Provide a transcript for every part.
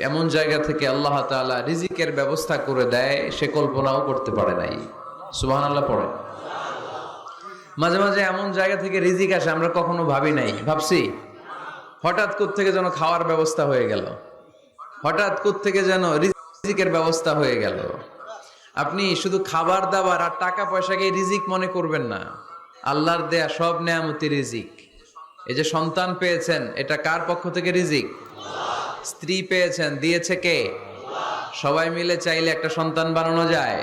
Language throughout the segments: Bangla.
এমন জায়গা থেকে আল্লাহ তাআলা রিজিকের ব্যবস্থা করে দেয়, সে কল্পনাও করতে পারে নাই। সুবহান আল্লাহ পড়ে। মাঝে মাঝে এমন জায়গা থেকে রিজিক আসে, আমরা কখনো ভাবি নাই। ভাবছি, হঠাৎ থেকে যেন খাওয়ার ব্যবস্থা হয়ে গেল। হঠাৎ থেকে যেন রিজিকের ব্যবস্থা হয়ে গেল। আপনি শুধু খাবার দাবার আর টাকা পয়সাকে রিজিক মনে করবেন না। আল্লাহর দেয়া সব নেয়ামতি রিজিক। এই যে সন্তান পেয়েছেন, এটা কার পক্ষ থেকে রিজিক? স্ত্রী পেয়েছেন, দিয়েছে কে? সবাই মিলে চাইলে একটা সন্তান বানানো যায়।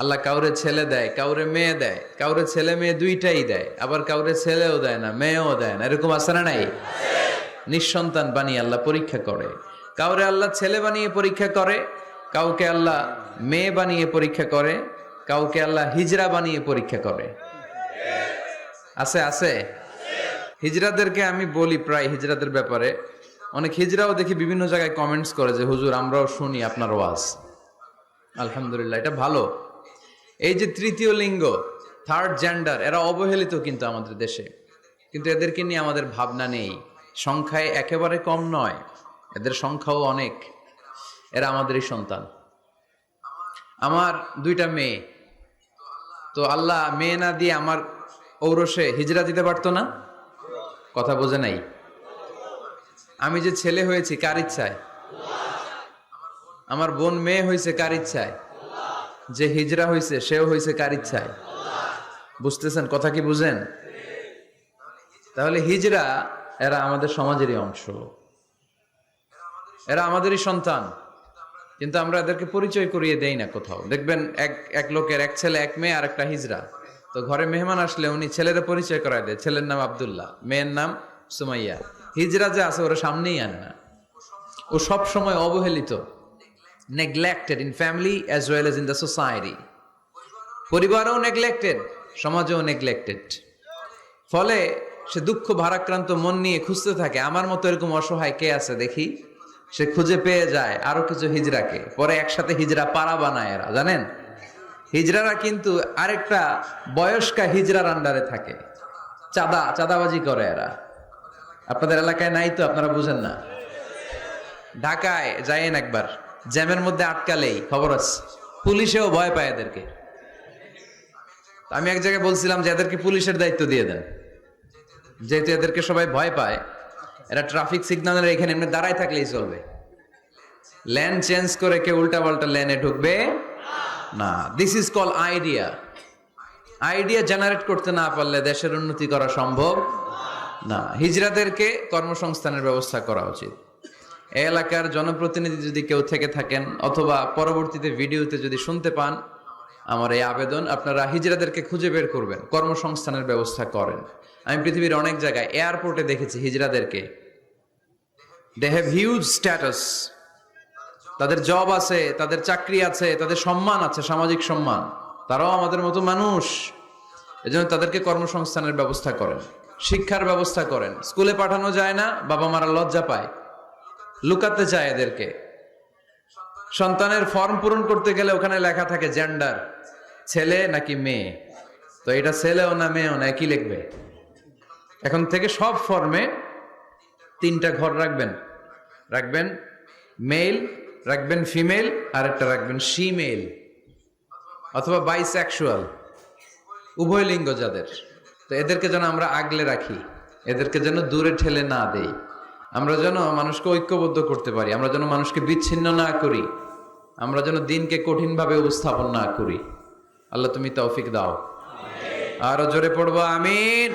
আল্লাহ কাউরে ছেলে দেয়, কাউরে মেয়ে দেয়, কাউরে ছেলে মেয়ে দুইটাই দেয়, আবার কাউরে ছেলেও দেয় না, মেয়েও দেয় না। এরকম আছে না নাই? নিঃসন্তান বানিয়ে আল্লাহ পরীক্ষা করে। কাউরে আল্লাহ ছেলে বানিয়ে পরীক্ষা করে, কাউকে আল্লাহ মেয়ে বানিয়ে পরীক্ষা করে, কাউকে আল্লাহ হিজরা বানিয়ে পরীক্ষা করে। আছে আছে? হিজরাদেরকে আমি বলি প্রায় হিজরাদের ব্যাপারে। অনেক হিজরাও দেখি বিভিন্ন জায়গায় কমেন্টস করে যে, হুজুর, আমরাও শুনি আপনার ওয়াজ। আলহামদুলিল্লাহ, এটা ভালো। এই যে তৃতীয় লিঙ্গ থার্ড জেন্ডার এরা অবহেলিত কিন্তু আমাদের দেশে। কিন্তু এদেরকে নিয়ে আমাদের ভাবনা নেই। সংখ্যায় একেবারে কম নয়। এদের সংখ্যাও অনেক। এরা আমাদেরই সন্তান। আমার দুইটা মেয়ে। তো আল্লাহ মেয়ে না দিয়ে আমার ঔরসে হিজরা দিতে পারতো না? কথা বোঝে নাই। আমি যে ছেলে হয়েছি, কার ইচ্ছায়? আমার বোন মেয়ে হয়েছে, কার ইচ্ছায়? যে হিজরা হয়েছে, সেও হয়েছে, কার ইচ্ছায়? বুঝতেছেন কথা কি বুঝেন? তাহলে হিজরা এরা আমাদের সমাজেরই অংশ। এরা আমাদেরই সন্তান। কিন্তু আমরা এদেরকে পরিচয় করিয়ে দেই না কোথাও। দেখবেন এক এক লোকের এক ছেলে, এক মেয়ে, আর একটা হিজরা। তো ঘরে মেহমান আসলে উনি ছেলেরা পরিচয় করায় দেয়। ছেলের নাম আব্দুল্লাহ, মেয়ের নাম সুমাইয়া। হিজরা যে আছে, ওরা সামনেই আনে না ও সব সময় অবহেলিত neglected in family as well as in the society পরিবারও নেগলেক্টেড সমাজেও নেগলেক্টেড ফলে সে দুঃখ ভারাক্রান্ত মন নিয়ে খুঁজতে থাকে, আমার মতো এরকম অসহায় কে আছে দেখি? সে খুঁজে পেয়ে যায় আরও কিছু হিজরাকে, পরে একসাথে হিজরা পাড়া বানায় এরা, জানেন? হিজরারা কিন্তু আরেকটা বয়স্কা হিজরার আন্ডারে থাকে। চাঁদা, চাঁদাবাজি করে এরা। আপনাদের এলাকায় নাই তো, আপনারা বুঝেন না। ঢাকায় যাইয়েন একবার, জ্যামের মধ্যে আটকালেই, খবর আছে। পুলিশেও ভয় পায় এদেরকে। আমি এক জায়গায় বলছিলাম যে এদেরকে পুলিশের দায়িত্ব দিয়ে দেন। যেহেতু এদেরকে সবাই ভয় পায়, এরা ট্রাফিক সিগন্যালের এখানে এমনি দাঁড়ায় থাকলেই চলবে। ল্যান চেঞ্জ করে কেউ উল্টা পাল্টা ল্যানে ঢুকবে না। This is call idea idea generate করতে না পারলে দেশের উন্নতি করা সম্ভব। না হিজরাদেরকে কর্মসংস্থানের ব্যবস্থা করা উচিত। এলাকার জনপ্রতিনিধি যদি কেউ থেকে থাকেন অথবা পরবর্তীতে ভিডিওতে যদি শুনতে পান, আমার এই আবেদন আপনারা হিজরাদেরকে খুঁজে বের করবেন, কর্মসংস্থানের ব্যবস্থা করেন। আমি পৃথিবীর অনেক জায়গায় এয়ারপোর্টে দেখেছি হিজরাদেরকে দে হ্যাভ হিউজ স্ট্যাটাস তাদের জব আছে, তাদের চাকরি আছে, তাদের সম্মান আছে, সামাজিক সম্মান। তারাও আমাদের মতো মানুষ। এজন্য তাদেরকে কর্মসংস্থানের ব্যবস্থা করেন। শিক্ষার ব্যবস্থা করেন। স্কুলে পাঠানো যায় না, বাবা মারা লজ্জা পায়। লুকাতে চায় এদেরকে। সন্তানের ফর্ম পূরণ করতে গেলে ওখানে লেখা থাকে জেন্ডার ছেলে নাকি মেয়ে। তো এটা ছেলেও না মেয়েও না কি লিখবে। এখন থেকে সব ফর্মে তিনটা ঘর রাখবেন। রাখবেন মেল রাখবেন ফিমেল আর একটা রাখবেন শিমেল অথবা বাইসেক্সুয়াল উভয় লিঙ্গ যাদের তো এদেরকে যেন আমরা আগলে রাখি, এদেরকে যেন দূরে ঠেলে না দেই। আমরা যেন মানুষকে ঐক্যবদ্ধ করতে পারি, আমরা যেন মানুষকে বিচ্ছিন্ন না করি, আমরা যেন দিনকে কঠিনভাবে উপস্থাপন না করি। আল্লাহ তুমি তৌফিক দাও। আরও জোরে পড়ব, আমিন।